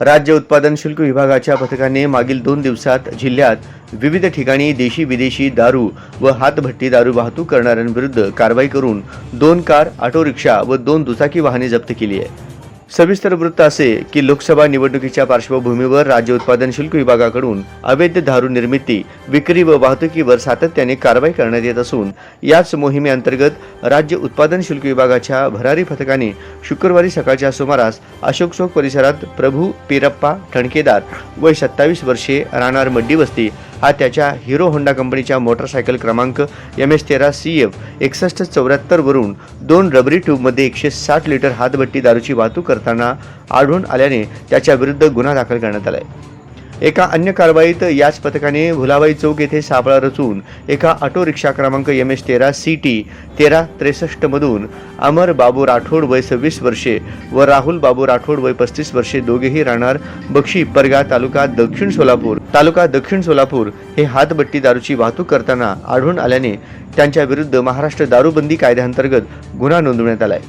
राज्य उत्पादन शुल्क विभागाच्या पथकाने मागील दोन दिवसात जिल्ह्यात विविध ठिकाणी देशी विदेशी दारू व हातभट्टी दारू वाहतूक करणाऱ्यांविरुद्ध कारवाई करून दोन कार ऑटो रिक्षा व दोन दुचाकी वाहने जप्त केली आहे सविस्तर वृत्त असे की लोकसभा निवडणुकीच्या पार्श्वभूमीवर राज्य उत्पादन शुल्क विभागाकडून अवैध दारू निर्मिती विक्री व वाहतुकीवर सातत्याने कारवाई करण्यात येत असून याच मोहिमेअंतर्गत राज्य उत्पादन शुल्क विभागाच्या भरारी पथकाने शुक्रवारी सकाळच्या सुमारास अशोक चौक परिसरात प्रभू पिरप्पा ठणकेदार वय सत्तावीस वर्षे राहणार मड्डी वस्ती हा त्याच्या हिरो होंडा कंपनीच्या मोटरसायकल क्रमांक एम एस तेरा सी एफ एकसष्ट चौऱ्याहत्तरवरून दोन रबरी ट्यूबमध्ये एकशे साठ लिटर हातभट्टी दारूची वाहतूक करताना आढळून आल्याने त्याच्या विरुद्ध गुन्हा दाखल करण्यात आला आहे एका अन्य कारवाईत याच पथकाने भुलाबाई चौक येथे सापळा रचून एका ऑटो रिक्षा क्रमांक एम एस तेरा सी टी तेरा त्रेसष्टमधून अमर बाबू राठोड वय सव्वीस वर्षे व राहुल बाबू राठोड वय पस्तीस वर्षे दोघेही राहणार बक्षी परगा तालुका दक्षिण सोलापूर. तालुका दक्षिण सोलापूर हे हातबट्टी दारूची वाहतूक करताना आढळून आल्याने त्यांच्या विरुद्ध महाराष्ट्र दारूबंदी कायद्याअंतर्गत गुन्हा नोंदवण्यात आलाय.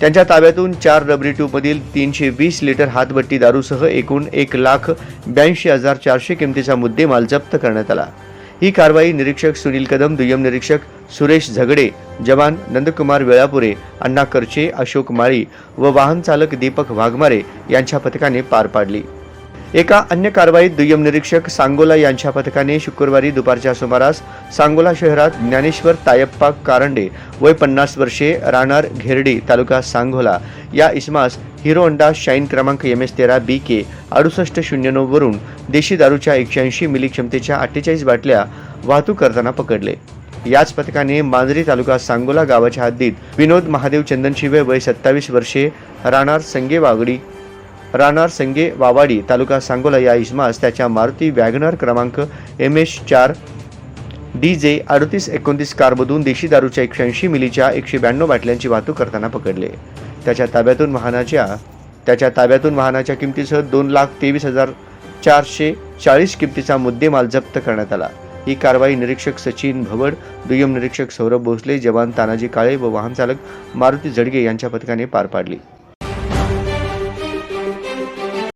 त्यांच्या ताब्यातून चार रबरी ट्यूबमधील तीनशे वीस लिटर हातभट्टी दारूसह एकूण एक लाख ब्याऐंशी हजार चारशे किमतीचा मुद्देमाल जप्त करण्यात आला. ही कारवाई निरीक्षक सुनील कदम दुय्यम निरीक्षक सुरेश झगडे जवान नंदकुमार वेळापुरे अण्णा करचे अशोक माळी व वाहन चालक दीपक वाघमारे यांच्या पथकाने पार पाडली. एका अन्य कारवाईत दुय्यम निरीक्षक सांगोला यांच्या पथकाने शुक्रवारी दुपारच्या सुमारास सांगोला शहरात ज्ञानेश्वर तायप्पा कारंडे वय पन्नास वर्षे राहणार घेरडी तालुका सांगोला या इसमास हिरो होंडा शाईन क्रमांक एम एस तेरा बी के अडुसष्ट शून्य नऊ वरून देशी दारूच्या एकशे ऐंशी मिली क्षमतेच्या अठ्ठेचाळीस बाटल्या वाहतूक करताना पकडले. याच पथकाने मांजरी तालुका सांगोला गावाच्या हद्दीत विनोद महादेव चंदनशिवे वय सत्तावीस वर्षे राहणार संगे वागडी राहणार संगे वावाडी तालुका सांगोला या इजमास त्याच्या मारुती वॅगनर क्रमांक एम एस चार. डी जे अडतीस एकोणतीस कारमधून देशी दारूच्या एकशे ऐंशी मिलीच्या एकशे ब्याण्णव बाटल्यांची वाहतूक करताना पकडले. त्याच्या ताब्यातून वाहनाच्या त्याच्या ताब्यातून वाहनाच्या किमतीसह दोन लाख तेवीस हजार चारशे चाळीस किमतीचा मुद्देमाल जप्त करण्यात आला. ही कारवाई निरीक्षक सचिन भवड दुय्यम निरीक्षक सौरभ भोसले जवान तानाजी काळे व वाहनचालक मारुती जडगे यांच्या पथकाने पार पाडली.